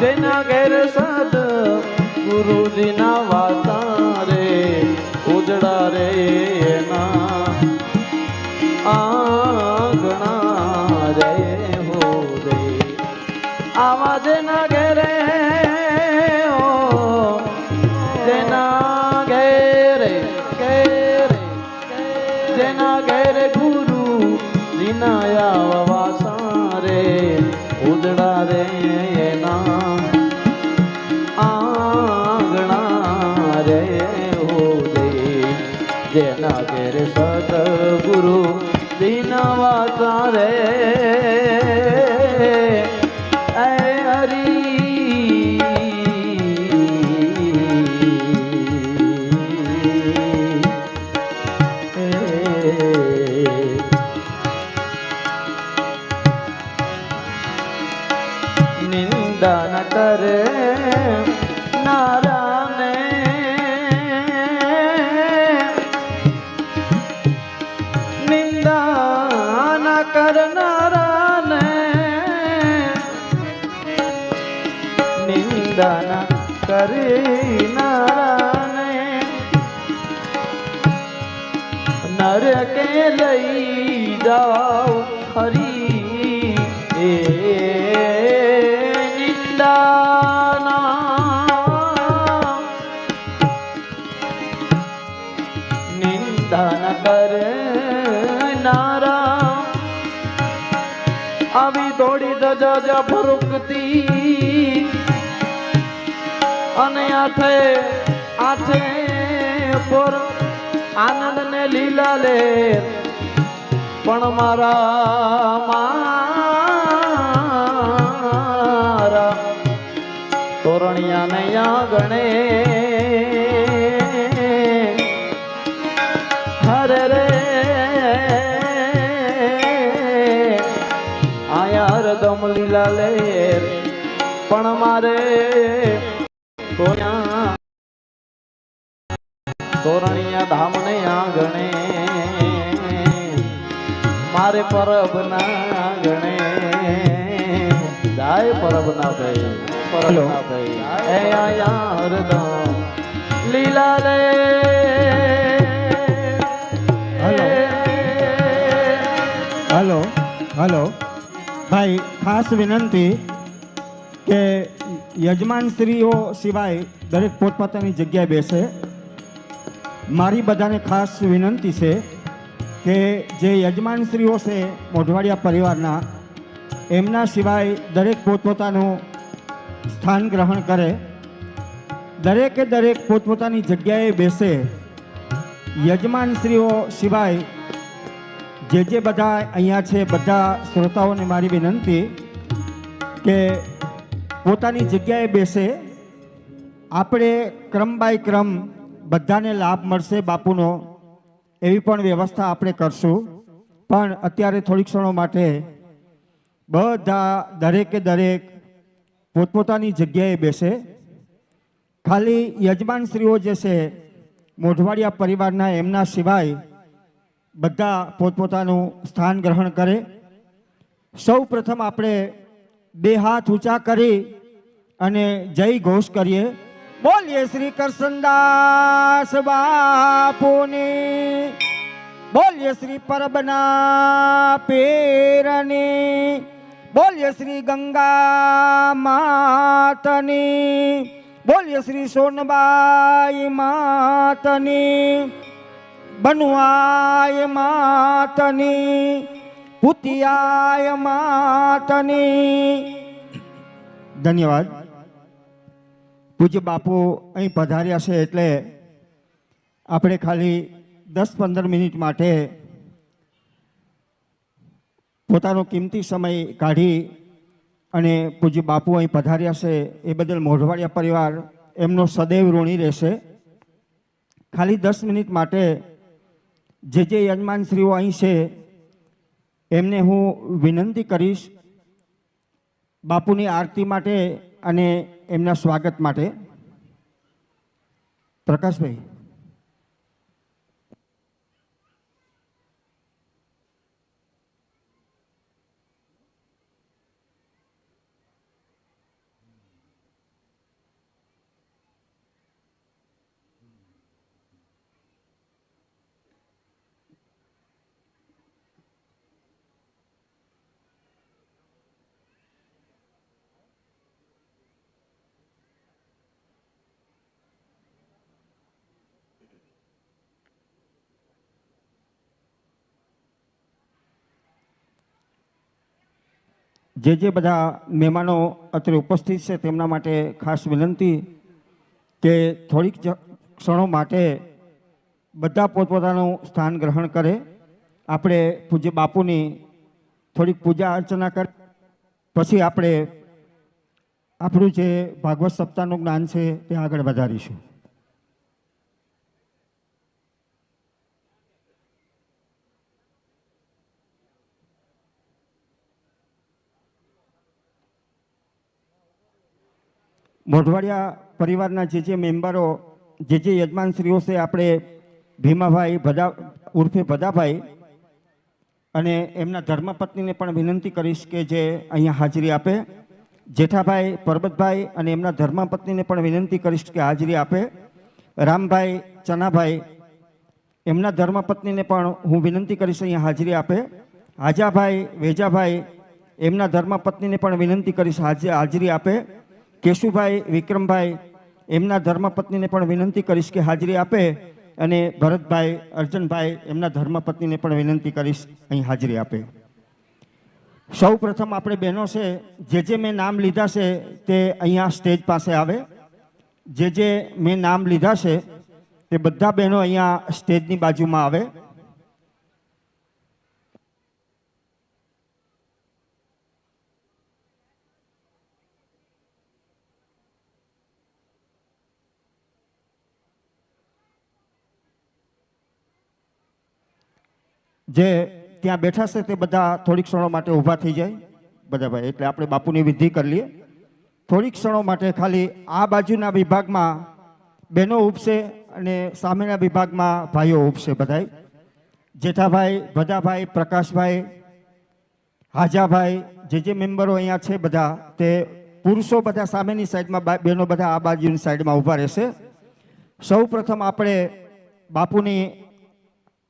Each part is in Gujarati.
જેના ઘેર સદ ગુરુજીના વાતા રે ઉજળા રે એના આંગણા રે હો જેના ઘેરે સદગુરુ દિનવાસા રે. નરકે લઈ જાઓ હરી એ નિંદાના. નિંદન કરનારા આવી દોડી દજા ફરુકતી અને આઠે આઠે પર આનંદ ને લીલા લે. પણ મારા મારા તોરણિયા ને ગણે. હરે રે, આયા રદમ લીલા લે. પણ મારે તોયા તોરણિયા ધામને આંગણે. મારે પરબ ના ગણે જાય પરબ ના ભાઈ પરબ હેલો. ના ભાઈ. એ યાર હરદમ. લીલા રે. હલો. હલો. ભાઈ ખાસ વિનંતી કે યજમાન શ્રીઓ સિવાય દરેક પોતપોતાની જગ્યાએ બેસે. મારી બધાને ખાસ વિનંતી છે કે જે યજમાન શ્રીઓ છે મોઢવાડિયા પરિવારના, એમના સિવાય દરેક પોતપોતાનું સ્થાન ગ્રહણ કરે. દરેકે દરેક પોતપોતાની જગ્યાએ બેસે. યજમાનશ્રીઓ સિવાય જે જે બધા અહીંયા છે, બધા શ્રોતાઓને મારી વિનંતી કે પોતાની જગ્યાએ બેસે, આપણે ક્રમ બાય ક્રમ બધાને લાભ મળશે બાપુનો, એવી પણ વ્યવસ્થા આપણે કરશું. પણ અત્યારે થોડીક ક્ષણો માટે બધા દરેકે દરેક પોતપોતાની જગ્યાએ બેસે. ખાલી યજમાનશ્રીઓ જે છે, મોઢવાડિયા પરિવારના એમના સિવાય બધા પોતપોતાનું સ્થાન ગ્રહણ કરે. સૌ પ્રથમ આપણે બે હાથ ઊંચા કરી અને જય ઘોષ કરીએ. બોલીએ શ્રી કરસનદાસ બાપુની. બોલીએ શ્રી પરબના પેરની. બોલીએ શ્રી ગંગા માતની. બોલીએ શ્રી સોનબાઈ માતની. બનવાય માતની. પુતિયાય માતની. ધન્યવાદ. પૂજ્ય બાપુ અહીં પધાર્યા છે એટલે આપણે ખાલી દસ પંદર મિનિટ માટે પોતાનો કિંમતી સમય કાઢી અને પૂજ્ય બાપુ અહીં પધાર્યા છે એ બદલ મોઢવાડિયા પરિવાર એમનો સદૈવ ઋણી રહેશે. ખાલી દસ મિનિટ માટે જે જે યજમાનશ્રીઓ અહીં છે એમને હું વિનંતી કરીશ બાપુની આરતી માટે અને એમના સ્વાગત માટે. પ્રકાશભાઈ. જે જે બધા મહેમાનો અત્યારે ઉપસ્થિત છે, તેમના માટે ખાસ વિનંતી કે થોડીક ક્ષણો માટે બધા પોતપોતાનું સ્થાન ગ્રહણ કરે. આપણે પૂજ્ય બાપુની થોડીક પૂજા અર્ચના કરી. પછી આપણે આપણું જે ભાગવત સપ્તાહનું જ્ઞાન છે તે આગળ વધારીશું. મોઢવાડિયા પરિવારના જે જે મેમ્બરો, જે જે યજમાનશ્રીઓ છે, આપણે ભીમાભાઈ ભદા, ઉર્ફે ભદાભાઈ અને એમના ધર્મપત્નીને પણ વિનંતી કરીશ કે જે અહીંયા હાજરી આપે. જેઠાભાઈ પરબતભાઈ અને એમના ધર્મપત્નીને પણ વિનંતી કરીશ કે હાજરી આપે. રામભાઈ ચનાભાઈ, એમના ધર્મપત્નીને પણ હું વિનંતી કરીશ અહીંયા હાજરી આપે. હાજાભાઈ વેજાભાઈ, એમના ધર્મપત્નીને પણ વિનંતી કરીશ હાજ- હાજરી આપે. કેશુભાઈ, વિક્રમભાઈ એમના ધર્મપત્નીને પણ વિનંતી કરીશ કે હાજરી આપે અને ભરતભાઈ, અર્જનભાઈ એમના ધર્મપત્નીને પણ વિનંતી કરીશ અહીં હાજરી આપે. સૌ પ્રથમ આપણે બહેનો છે, જે જે મેં નામ લીધા છે તે અહીંયા સ્ટેજ પાસે આવે. જે જે મેં નામ લીધા છે તે બધા બહેનો અહીંયા સ્ટેજની બાજુમાં આવે. જે ત્યાં બેઠા છે તે બધા થોડીક ક્ષણો માટે ઊભા થઈ જાય. બધા ભાઈ, એટલે આપણે બાપુની વિધિ કરી લઈએ. થોડીક ક્ષણો માટે ખાલી આ બાજુના વિભાગમાં બહેનો ઉપસે અને સામેના વિભાગમાં ભાઈઓ ઉપસે બધાય. જેઠાભાઈ ભદાભાઈ પ્રકાશભાઈ, હાજાભાઈ, જે જે મેમ્બરો અહીંયા છે બધા, તે પુરુષો બધા સામેની સાઈડમાં બહેનો બધા આ બાજુની સાઈડમાં ઊભા રહેશે. સૌ આપણે બાપુની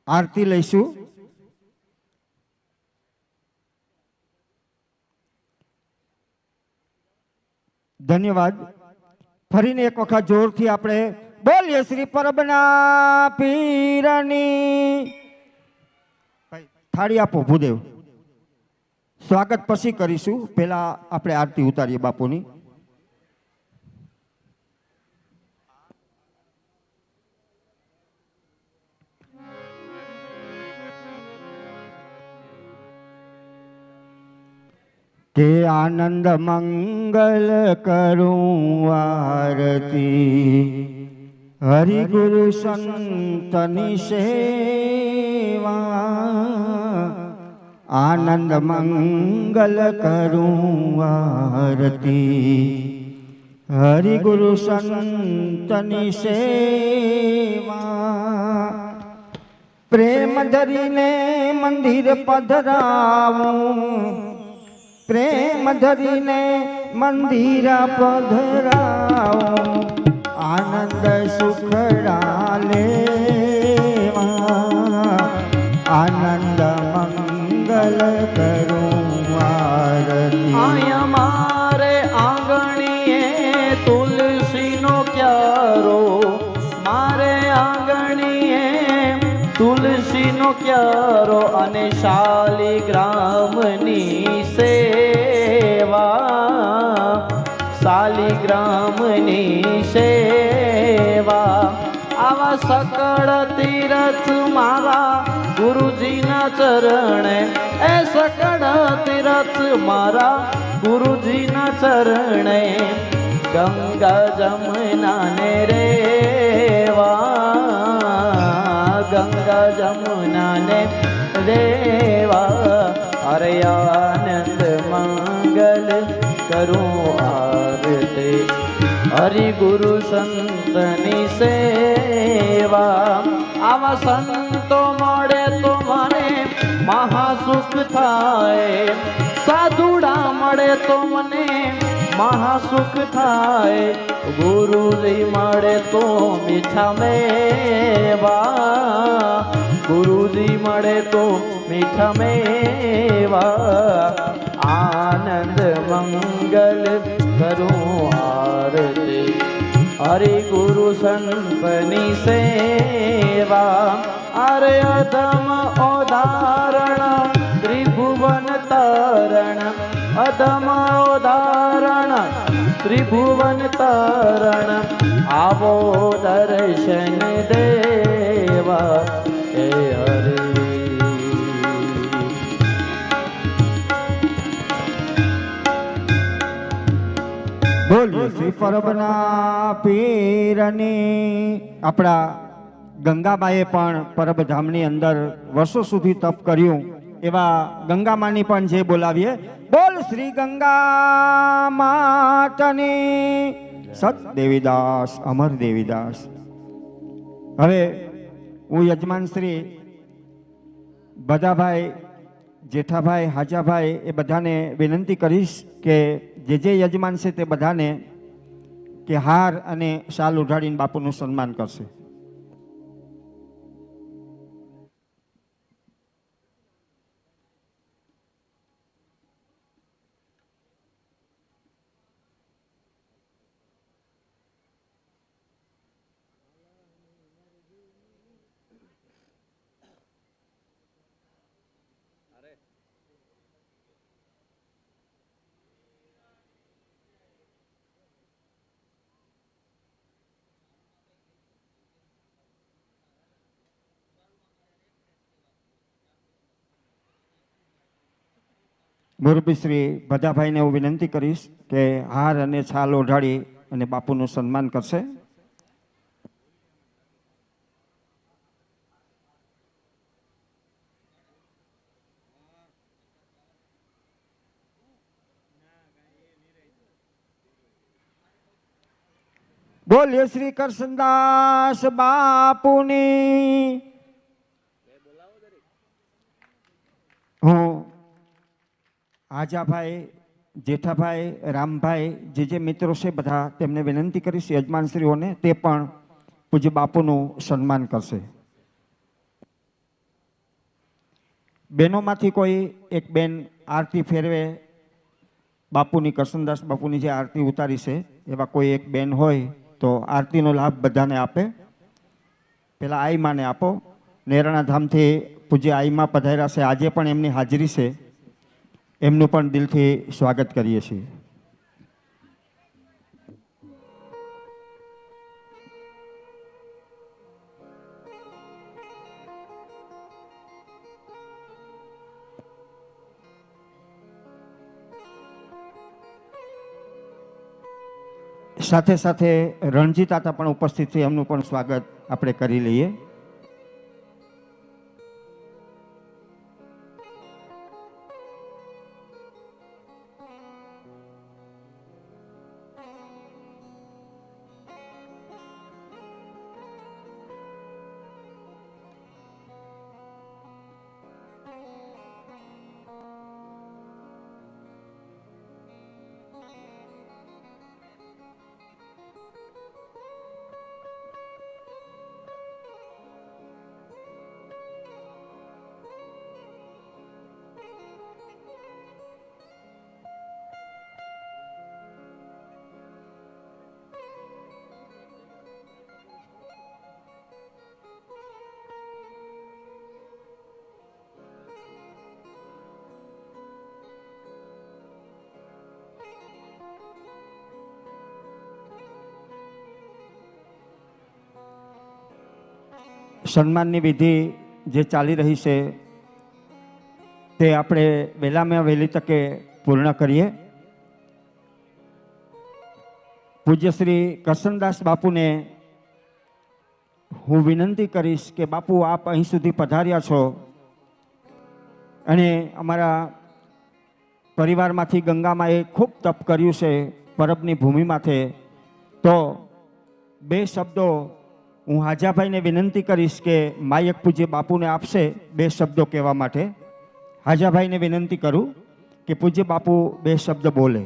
આરતી લઈશું. ધન્યવાદ. ફરીને એક વખત જોરથી આપણે બોલીએ, શ્રી પરબના પીરની થાળી આપો, ભૂદેવ. સ્વાગત પછી કરીશું. પહેલાં આપણે આરતી ઉતારીએ બાપુની. કે આનંદ મંગલ કરું આરતી. હરિ ગુરુ સંતની સેવા, આનંદ મંગલ કરું આરતી. હરિ ગુરુ સંતની સેવા, પ્રેમ ધરીને મંદિર પધરાવું. પ્રેમ ધરીને મંદિર પધરાવો. આનંદ સુખડા લેવા આનંદ મંગલ કરું. ક્યારો અને શાલિગ્રામની સેવા. શાલિગ્રામની સેવા. આવા સકળ તીરથ મારા ગુરુજીના ચરણે, એ સકળ તીરથ મારા ગુરુજીના ચરણે. ગંગા જમના ને રેવા ગંગા જમુના ને રેવા અરે આનંદ મંગલ કરું આરતે. હરિ ગુરુ સંતની સેવા. આવા સંતો મળે તો મને મહાસુખ થાય. સાધુડા મળે તો મને મહાસુખ થાય ગુરુજી મળે તો મીઠા મેવા ગુરુજી મળે તો મીઠા મેવા આનંદ મંગલ કરું આરતી હરે ગુરુ સંતની સેવા અરે અધમ ઉદાહરણ ત્રિભુવન તારણ અધમ ઉદાહરણ ત્રિભુવન તારણ આવો દર્શન દેવા હે હરે બોલીએ શ્રી પરબના પીરની. આપણા ગંગાબાએ પણ પરબધામની અંદર વર્ષો સુધી તપ કર્યું. એવા ગંગામાની પણ જે બોલાવીએ. બોલ શ્રી ગંગા માતની. સત દેવીદાસ અમર દેવીદાસ હવે હું યજમાન શ્રી બધાભાઈ, જેઠાભાઈ, હાજાભાઈ એ બધાને વિનંતી કરીશ કે જે જે યજમાન છે તે બધાને કે હાર અને શાલ ઉઢાડીને બાપુનું સન્માન કરશે. મુરબી શ્રી બધાભાઈને હું વિનંતી કરીશ કે હાર અને છાલ ઓઢાડી અને બાપુનું સન્માન કરશે. બોલીએ શ્રી કૃષ્ણદાસ બાપુની. હું આજાભાઈ, જેઠાભાઈ, રામભાઈ, જે જે મિત્રો છે બધા, તેમને વિનંતી કરીશ યજમાનશ્રીઓને તે પણ પૂજ્ય બાપુનું સન્માન કરશે. બહેનોમાંથી કોઈ એક બેન આરતી ફેરવે, બાપુની કરશનદાસ બાપુની જે આરતી ઉતારી છે, એવા કોઈ એક બેન હોય તો આરતીનો લાભ બધાને આપે. પહેલાં આઈમાને આપો. નેરાણા ધામથી પૂજ્ય આઈમા પધાર્યા છે. આજે પણ એમની હાજરી છે. એમનું પણ દિલથી સ્વાગત કરીએ છીએ. સાથે સાથે રણજીત આતા પણ ઉપસ્થિત છે, એમનું પણ સ્વાગત આપણે કરી લઈએ. સન્માનની વિધિ જે ચાલી રહી છે, તે આપણે વહેલામાં વહેલી તકે પૂર્ણ કરીએ. પૂજ્ય શ્રી કરશનદાસ બાપુને હું વિનંતી કરીશ કે બાપુ આપ અહીં સુધી પધાર્યા છો અને અમારા પરિવારમાંથી ગંગામાં એ ખૂબ તપ કર્યું છે પરબની ભૂમિ માથે, તો બે શબ્દો હું હાજાભાઈને વિનંતી કરીશ કે માયક પૂજ્ય બાપુને આપશે બે શબ્દો કહેવા માટે. હાજાભાઈને વિનંતી કરું કે પૂજ્ય બાપુ બે શબ્દ બોલે.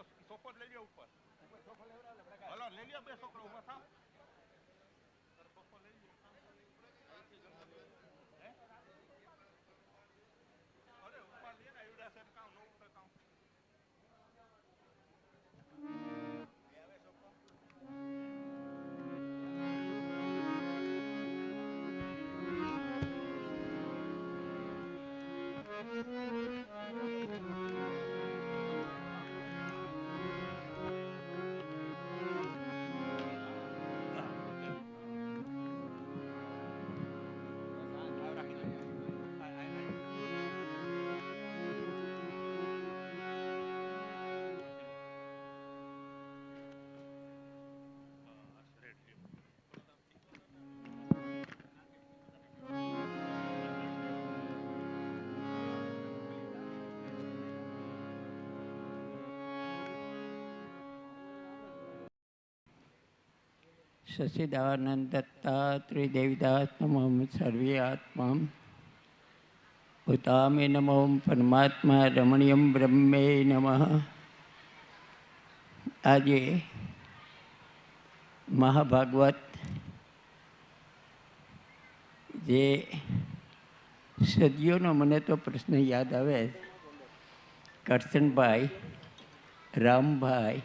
બીજો સોફો લઈ લ્યો ઉપર હલો લઈ લ્યો બે છોકરો ઊભા થાવ સચિદાનંદ દત્તાત્રેય દેવદાસ નમઃ સર્વે આત્મા ભૂતામે નમો પરમાત્મા રમણીયમ બ્રહ્મે નમઃ આજે મહાભાગવત જે સદીઓનો મને તો પ્રશ્ન યાદ આવે કરશનભાઈ રામભાઈ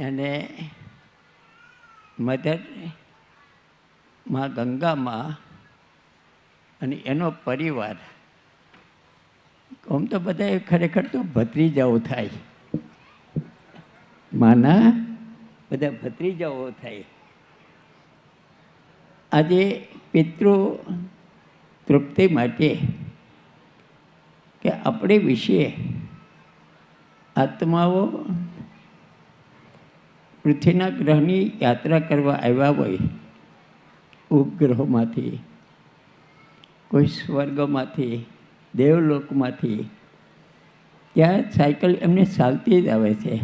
અને મધરમાં ગંગામાં અને એનો પરિવાર. આમ તો બધા ખરેખર તો ભત્રીજાઓ થાય. માના? બધા ભત્રીજાઓ થાય. આજે પિતૃ તૃપ્તિ માટે કે આપણે વિશે આત્માઓ પૃથ્વીના ગ્રહની યાત્રા કરવા આવ્યા હોય, ઉપગ્રહોમાંથી, કોઈ સ્વર્ગમાંથી, દેવલોકમાંથી, ત્યાં સાયકલ એમને ચાલતી જ આવે છે.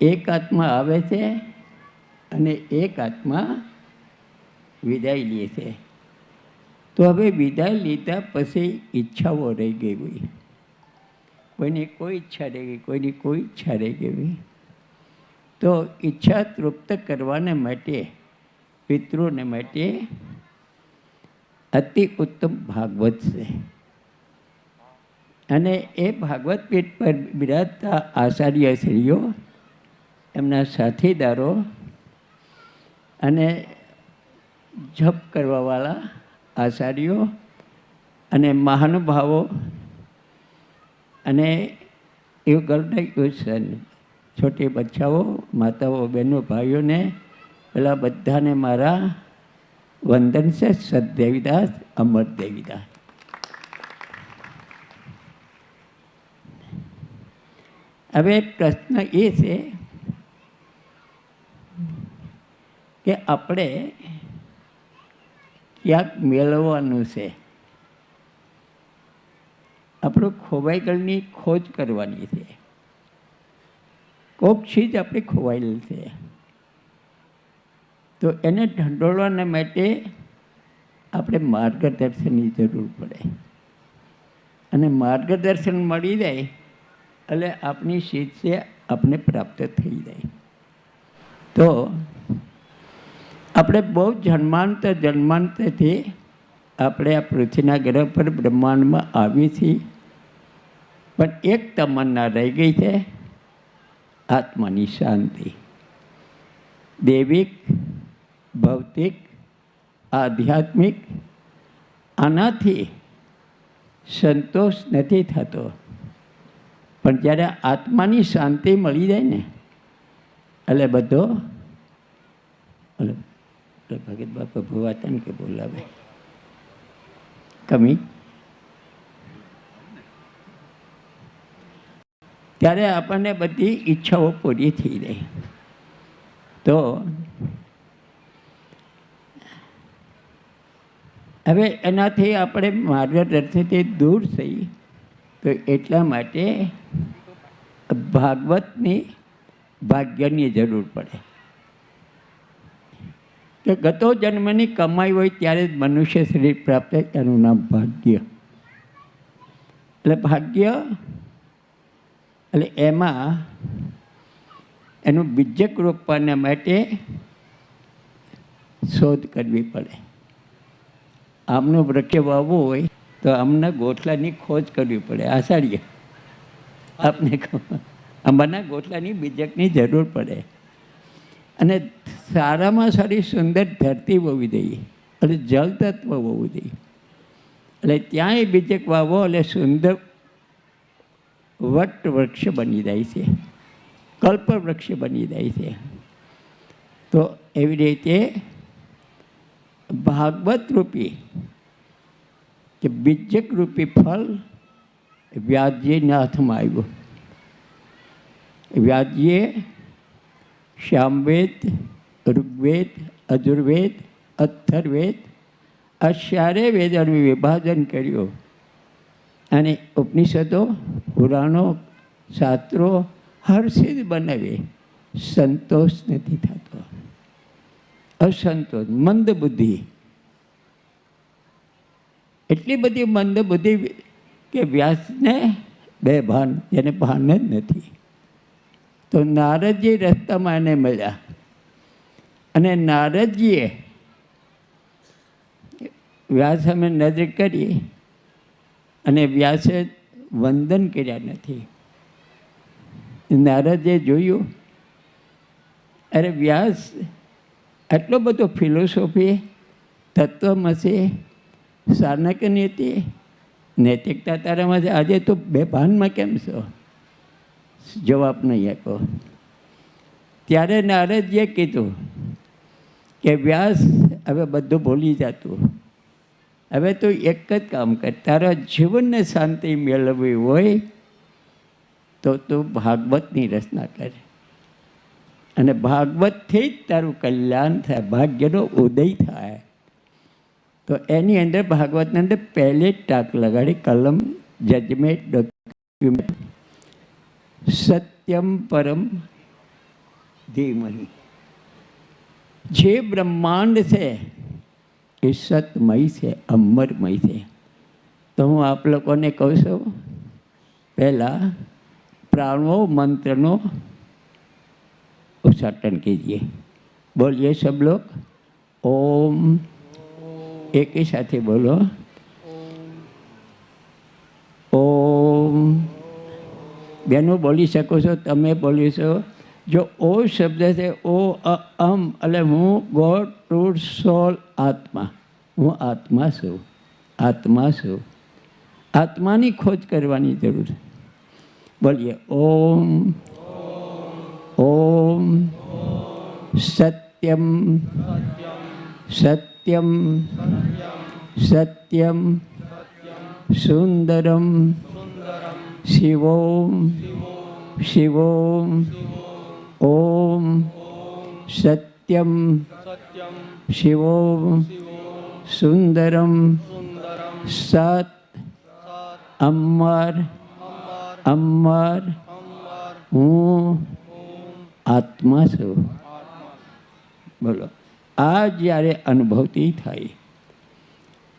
એક આત્મા આવે છે અને એક આત્મા વિદાય લે છે. તો હવે વિદાય લીધા પછી ઈચ્છાઓ રહી ગઈ હોય. કોઈની કોઈ ઈચ્છા રહી ગઈ, કોઈની કોઈ ઈચ્છા રહી ગઈ હોય. તો ઈચ્છા તૃપ્ત કરવાને માટે, પિતૃને માટે અતિ ઉત્તમ ભાગવત છે. અને એ ભાગવત પીઠ પર બિરાજતા આચાર્યશ્રીઓ, એમના સાથીદારો અને જપ કરવાવાળા આચાર્યો અને મહાનુભાવો અને એવું ગર્લ્ડ છોટી બચ્ચાઓ, માતાઓ, બહેનો, ભાઈઓને પેલા બધાને મારા વંદન છે, સદદેવીદાસ અમર દેવીદાસ હવે પ્રશ્ન એ છે કે આપણે ક્યાંક મેળવવાનું છે? આપણું ખોવાઈ ગળની ખોજ કરવાની છે. કોક ચીજ આપણે ખોવાયેલી છે. તો એને ઢંઢોળવાના માટે આપણે માર્ગદર્શનની જરૂર પડે. અને માર્ગદર્શન મળી જાય, એટલે આપણી શિષ્ય આપણે પ્રાપ્ત થઈ જાય. તો આપણે બહુ જન્માંત જન્માંતરથી આપણે આ પૃથ્વીના ગ્રહ પર બ્રહ્માંડમાં આવી છીએ. પણ એક તમન્ના રહી ગઈ છે. આત્માની શાંતિ દૈવિક ભૌતિક આધ્યાત્મિક આનાથી સંતોષ નથી થતો પણ જ્યારે આત્માની શાંતિ મળી જાય ને એટલે બધો ભગત બાપા ભુવાતન કે બોલાવે કમી ત્યારે આપણને બધી ઈચ્છાઓ પૂરી થઈ જાય તો હવે એનાથી આપણે માર્ગદર્શનથી દૂર થઈ તો એટલા માટે ભાગવતની ભાગ્યની જરૂર પડે. કે ગતો જન્મની કમાઈ હોય ત્યારે જ મનુષ્ય શરીર પ્રાપ્ત એનું નામ ભાગ્ય. એટલે ભાગ્ય એટલે એમાં એનું બીજક રોપવાના માટે શોધ કરવી પડે. આમનું વૃક્ષ વાવવું હોય તો આમના ગોઠલાની ખોજ કરવી પડે. આષાઢીએ આપને આંબાના ગોઠલાની બીજકની જરૂર પડે. અને સારામાં સારી સુંદર ધરતી હોવી જોઈએ. એટલે જળ હોવું જોઈએ. એટલે ત્યાંય બીજક વાવો એટલે સુંદર વટ વૃક્ષ બની જાય છે. કલ્પ વૃક્ષ બની જાય છે. તો એવી રીતે ભાગવત રૂપી કે બીજક રૂપી ફળ વ્યાજ્યના હાથમાં આવ્યું. વ્યાજ્યે શ્યામવેદ, ઋગ્વેદ, અજુર્વેદ, અથર્વેદ આ ચારે વિભાજન કર્યું. અને ઉપનિષદો, પુરાણો, શાસ્ત્રો હર્ષિત બનાવી. સંતોષ નથી થતો. અસંતોષ, મંદ બુદ્ધિ. એટલી બધી મંદ બુદ્ધિ કે વ્યાસને બે ભાન, જેને ભાન જ નથી. તો નારદજી રસ્તામાં એને મળ્યા. અને નારદજીએ વ્યાસ અમે નજર કરી. અને વ્યાસે વંદન કર્યા નથી. નારદે જોયું, અરે વ્યાસ, આટલો બધો ફિલોસોફી તત્વમસી સાનક નીતિ નૈતિકતા તારામાં આજે તો બે ભાનમાં કેમ છો? જવાબ નહીં આપો ત્યારે નારદજીએ કીધું કે, વ્યાસ, હવે બધું ભૂલી જતું. હવે તો એક જ કામ કર. તારા જીવનને શાંતિ મેળવવી હોય તો તું ભાગવતની રચના કરે. અને ભાગવતથી જ તારું કલ્યાણ થાય, ભાગ્યનો ઉદય થાય. તો એની અંદર, ભાગવતની અંદર પહેલે જ ટાંક લગાડી, કલમ જજમેન્ટ ડોક્યુમેન્ટ સત્યમ પરમ ધીમહી. જે બ્રહ્માંડ છે એ સતમય છે અમરમય છે. તો હું આપ લોકોને કહું છું, પહેલાં પ્રાણો મંત્રનો ઉચ્ચાટન કીજીએ. બોલીએ સબ લોગ ઓમ. એકી સાથે બોલો. ઓમ. બેનો બોલી શકો છો, તમે બોલી છો જો ઓ શબ્દ છે, ઓ અમ, એટલે હું, ગોડ ટુ સોલ, આત્મા. હું આત્મા છું. આત્મા છું. આત્માની ખોજ કરવાની જરૂર છે. બોલીએ, ઓમ ઓમ, સત્યમ સત્યમ સત્યમ, સુંદરમ, શિવોમ શિવોમ ઓમ સત્યમ શિવોમ સુંદરમ સત અમર અમર હું આત્મા છું બોલો આ જ્યારે અનુભવતી થાય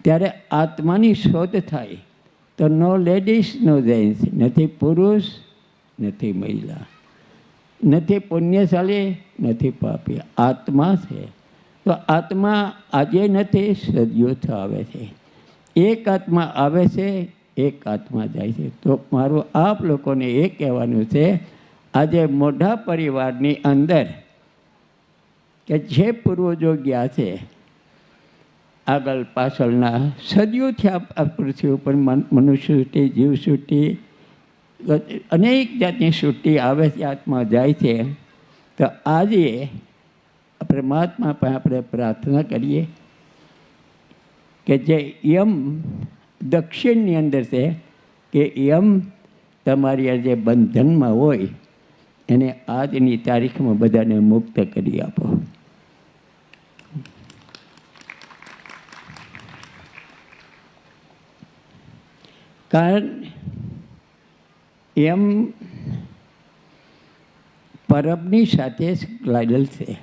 ત્યારે આત્માની શોધ થાય તો નો લેડીઝ નો જેન્ટ્સ નથી પુરુષ નથી મહિલા નથી પુણ્યશાળી, નથી પાપી. આત્મા છે. તો આત્મા આજે નથી સદીઓથી આવે છે. એક આત્મા આવે છે, એક આત્મા જાય છે. તો મારું આપ લોકોને એ કહેવાનું છે, આજે મોઢા પરિવારની અંદર કે જે પૂર્વજો ગયા છે, આગળ પાછળના સદીઓથી આ પૃથ્વી ઉપર મન- મનુષ્ય સૃષ્ટિ જીવ સૃષ્ટિ અનેક જાતની સૃષ્ટિ આવે છે, આત્મા જાય છે. તો આજે પરમાત્મા પણ આપણે પ્રાર્થના કરીએ કે જે યમ દક્ષિણની અંદર છે, કે યમ તમારી જે બંધનમાં હોય, એને આજની તારીખમાં બધાને મુક્ત કરી આપો. કારણ એમ પરબની સાથે સંકળાયેલ છે.